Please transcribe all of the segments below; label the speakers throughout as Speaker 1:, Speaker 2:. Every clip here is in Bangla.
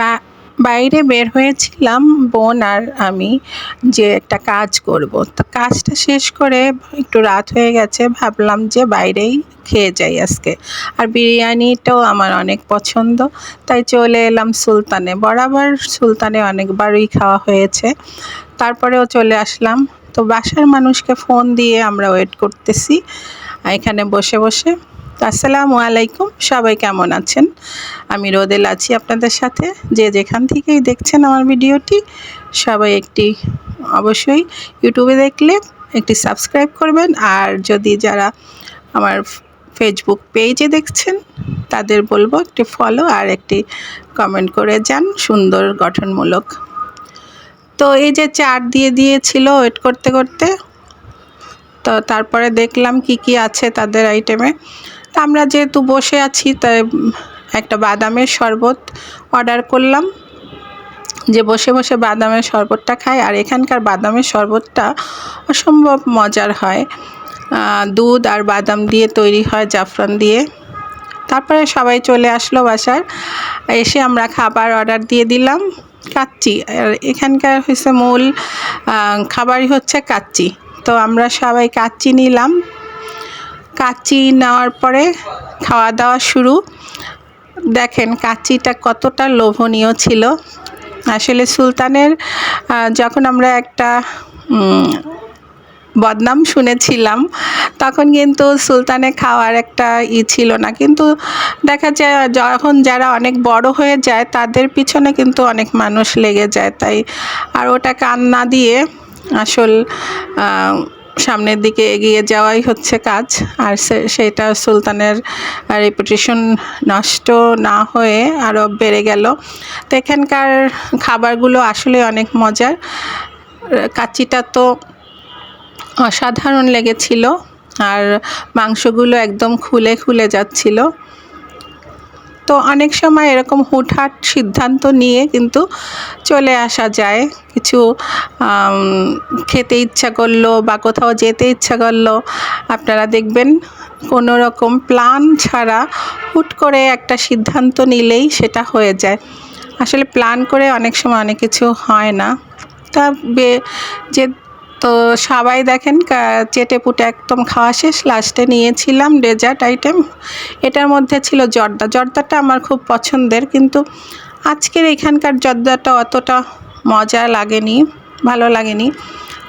Speaker 1: বা বাইরে বের হয়েছিলাম বোন আর আমি যে একটা কাজ করব। তো কাজটা শেষ করে একটু রাত হয়ে গেছে, ভাবলাম যে বাইরেই খেয়ে যাই আজকে। আর বিরিয়ানিটাও আমার অনেক পছন্দ, তাই চলে এলাম সুলতানে। বরাবর সুলতানে অনেকবারই খাওয়া হয়েছে, তারপরেও চলে আসলাম। তো বাসার মানুষকে ফোন দিয়ে আমরা ওয়েট করতেছি, এখানে বসে বসে। আসসালামু আলাইকুম, সবাই কেমন আছেন? আমি রোদেল আছি আপনাদের সাথে। যে যেখান থেকেই দেখছেন আমার ভিডিওটি, সবাই একটি, অবশ্যই ইউটিউবে দেখলে একটি সাবস্ক্রাইব করবেন। আর যদি যারা আমার ফেসবুক পেজে দেখছেন, তাদের বলব একটি ফলো আর একটি কমেন্ট করে যান, সুন্দর, গঠনমূলক। তো এই যে চার দিয়ে দিয়েছিল ওয়েট করতে করতে, তো তারপরে দেখলাম কি কি আছে তাদের আইটেমে আমরা যেহেতু বসে আছি, তাই একটা বাদামের শরবত অর্ডার করলাম। যে বসে বসে বাদামের শরবতটা খাই আর এখানকার বাদামের শরবতটা অসম্ভব মজার হয়। দুধ আর বাদাম দিয়ে তৈরি হয় জাফরান দিয়ে। তারপরে সবাই চলে আসলো বাসার। এসে আমরা খাবার অর্ডার দিয়ে দিলাম, কাচ্চি। আর এখানকার হচ্ছে মূল খাবারই হচ্ছে কাচ্চি। তো আমরা সবাই কাচ্চি নিলাম। কাচ্চি নেওয়ার পরে খাওয়া দাওয়া শুরু। দেখেন কাচ্চিটা কতটা লোভনীয় ছিল। আসলে সুলতানের যখন আমরা একটা বদনাম শুনেছিলাম, তখন কিন্তু সুলতানে খাওয়ার একটা ই ছিল না। কিন্তু দেখা যায়, যখন যারা অনেক বড় হয়ে যায়, তাদের পিছনে কিন্তু অনেক মানুষ লেগে যায়। তাই, আর ওটা কান না দিয়ে আসল সামনের দিকে এগিয়ে যাওয়াই হচ্ছে কাজ। আর সেটা সুলতানের রেপুটেশন নষ্ট না হয়ে আরও বেড়ে গেল। তো এখানকার খাবারগুলো আসলে অনেক মজার। কাচ্চিটা তো অসাধারণ লেগেছিল। আর মাংসগুলো একদম খুলে খুলে যাচ্ছিল। তো অনেক সময় এরকম হুটহাট সিদ্ধান্ত নিয়ে কিন্তু চলে আসা যায়। কিছু খেতে ইচ্ছা করল বা কোথাও যেতে ইচ্ছা করল, আপনারা দেখবেন কোনো রকম প্ল্যান ছাড়া হুট করে একটা সিদ্ধান্ত নিলেই সেটা হয়ে যায়। আসলে প্ল্যান করে অনেক সময় অনেক কিছু হয় না। তা যে তো সবাই দেখেন চেটে পুটে একদম খাওয়া শেষ লাস্টে নিয়েছিলাম ডেজার্ট আইটেম এটার মধ্যে ছিল জর্দা। জর্দাটা আমার খুব পছন্দের, কিন্তু আজকের এখানকার জর্দাটা অতটা মজা লাগেনি, ভালো লাগেনি।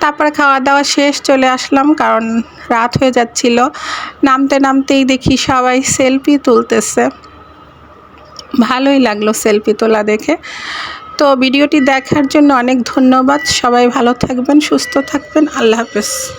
Speaker 1: তারপরে খাওয়া দাওয়া শেষ, চলে আসলাম, কারণ রাত হয়ে যাচ্ছিল। নামতে নামতেই দেখি সবাই সেলফি তুলতেছে। ভালোই লাগল সেলফি তোলা দেখে। তো ভিডিওটি দেখার জন্য অনেক ধন্যবাদ। সবাই ভালো থাকবেন, সুস্থ থাকবেন। আল্লাহ হাফেজ।